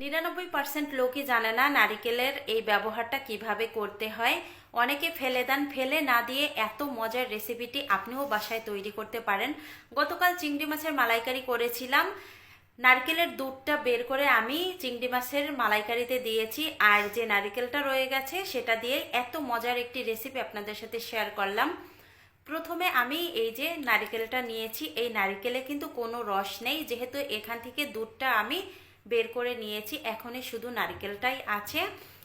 নিরানব্বই পার্সেন্ট লোকই জানে না নারিকেলের এই ব্যবহারটা কীভাবে করতে হয়। অনেকে ফেলে দেন, ফেলে না দিয়ে এত মজার রেসিপিটি আপনিও বাসায় তৈরি করতে পারেন। গতকাল চিংড়ি মাছের মালাইকারি করেছিলাম। নারকেলের দুধটা বের করে আমি চিংড়ি মাছের মালাইকারিতে দিয়েছি। আর যে নারকেলটা রয়ে গেছে, সেটা দিয়ে এত মজার একটি রেসিপি আপনাদের সাথে শেয়ার করলাম। প্রথমে আমি এই যে নারিকেলটা নিয়েছি, এই নারিকেলে কিন্তু কোনো রস নেই। যেহেতু এখান থেকে দুধটা আমি বের করে নিয়েছি। এখনই শুধু নারিকেলটাই আছে।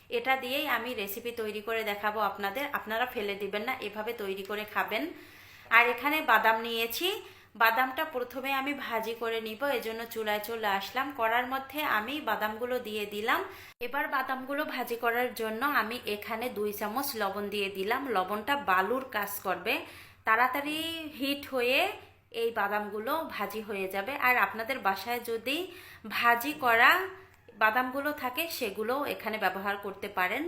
এটা দিয়েই আমি রেসিপি তৈরি করে দেখাবো আপনাদের। আপনারা ফেলে দিবেন না, এভাবে তৈরি করে খাবেন। আর এখানে বাদাম নিয়েছি। বাদামটা প্রথমে আমি ভাজি করে নিব, এজন্য চুলায় চলে আসলাম। করার মধ্যে আমি বাদামগুলো দিয়ে দিলাম। এবার বাদামগুলো ভাজি করার জন্য আমি এখানে দুই চামচ লবণ দিয়ে দিলাম। লবণটা বালুর কাজ করবে। তাড়াতাড়ি হিট হয়ে এই বাদামগুলো ভাজি হয়ে যাবে। আর আপনাদের বাসায় যদি ভাজি করা বাদামগুলো থাকে সেগুলো এখানে ব্যবহার করতে পারেন।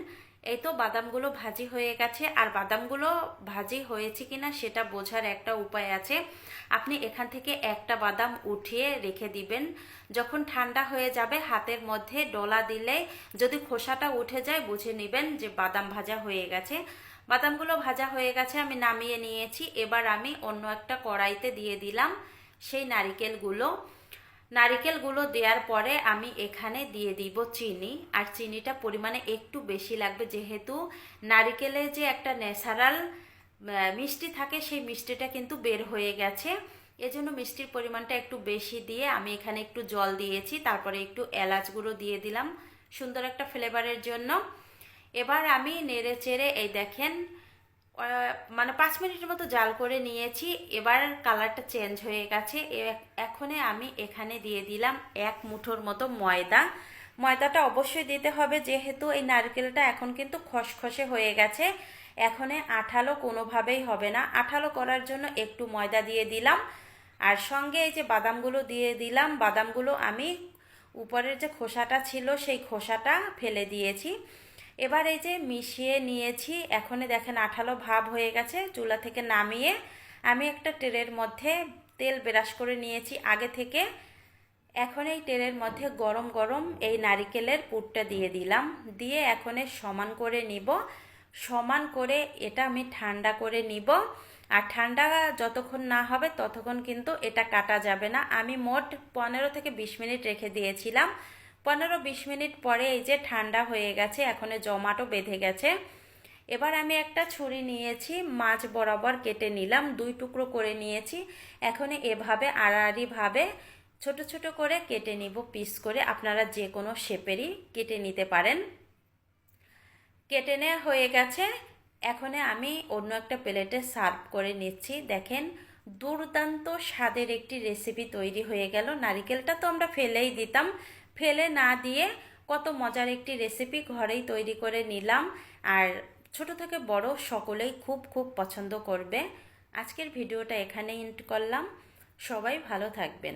এই তো বাদামগুলো ভাজি হয়ে গেছে, আর বাদামগুলো ভাজি হয়েছে কিনা সেটা বোঝার একটা উপায় আছে। আপনি এখান থেকে একটা বাদাম উঠিয়ে রেখে দিবেন। যখন ঠান্ডা হয়ে যাবে, হাতের মধ্যে ডলা দিলে যদি খোসাটা উঠে যায়, বুঝে নেবেন যে বাদাম ভাজা হয়ে গেছে। বাদামগুলো ভাজা হয়ে গেছে, আমি নামিয়ে নিয়েছি। এবার আমি অন্য একটা কড়াইতে দিয়ে দিলাম সেই নারিকেলগুলো। নারিকেলগুলো দেওয়ার পরে আমি এখানে দিয়ে দিব চিনি। আর চিনিটা পরিমাণে একটু বেশি লাগবে, যেহেতু নারিকেলে যে একটা ন্যাচারাল মিষ্টি থাকে, সেই মিষ্টিটা কিন্তু বের হয়ে গেছে। এজন্য মিষ্টির পরিমাণটা একটু বেশি দিয়ে আমি এখানে একটু জল দিয়েছি। তারপরে একটু এলাচ গুঁড়ো দিয়ে দিলাম সুন্দর একটা ফ্লেভারের জন্য। এবার আমি নেড়ে চেড়ে এই দেখেন মানে পাঁচ মিনিটের মতো জাল করে নিয়েছি। এবার কালারটা চেঞ্জ হয়ে গেছে। এখনে আমি এখানে দিয়ে দিলাম এক মুঠোর মতো ময়দা। ময়দাটা অবশ্যই দিতে হবে, যেহেতু এই নারকেলটা এখন কিন্তু খসখসে হয়ে গেছে। এখনে আঠালো কোনোভাবেই হবে না। আঠালো করার জন্য একটু ময়দা দিয়ে দিলাম। আর সঙ্গে এই যে বাদামগুলো দিয়ে দিলাম, বাদামগুলো আমি উপরের যে খোসাটা ছিল, সেই খোসাটা ফেলে দিয়েছি। এবার এই যে মিশিয়ে নিয়েছি, এখনই দেখেন আঠালো ভাব হয়ে গেছে, চুলা থেকে নামিয়ে আমি একটা ট্রের মধ্যে তেল ব্রাশ করে নিয়েছি। আগে থেকে এখন এই তেলের মধ্যে গরম গরম এই নারিকেলের পুরটা দিয়ে দিলাম, দিয়ে এখন সমান করে নিব। সমান করে এটা আমি ঠান্ডা করে নিব। আর ঠান্ডা যতক্ষণ না হবে ততক্ষণ কিন্তু এটা কাটা যাবে না। আমি মোট পনেরো থেকে বিশ মিনিট রেখে দিয়েছিলাম। পনেরো বিশ মিনিট পরে এই যে ঠান্ডা হয়ে গেছে, এখন জমাটো বেঁধে গেছে। এবার আমি একটা ছুরি নিয়েছি, মাছ বরাবর কেটে নিলাম, দুই টুকরো করে নিয়েছি। এখন এভাবে আড়াআড়িভাবে ছোট ছোট করে কেটে নিব, পিস করে। আপনারা যে কোনো শেপেরই কেটে নিতে পারেন। কেটে নেওয়া হয়ে গেছে। এখন আমি অন্য একটা প্লেটে সার্ভ করে নিচ্ছি। দেখেন, দুর্দান্ত স্বাদের একটি রেসিপি তৈরি হয়ে গেল। নারিকেলটা তো আমরা ফেলেই দিতাম ফেলে না দিয়ে কত মজার একটি রেসিপি ঘরেই তৈরি করে নিলাম। আর ছোট থেকে বড় সকলেই খুব খুব পছন্দ করবে। আজকের ভিডিওটা এখানে ইন্ট করলাম। সবাই ভালো থাকবেন।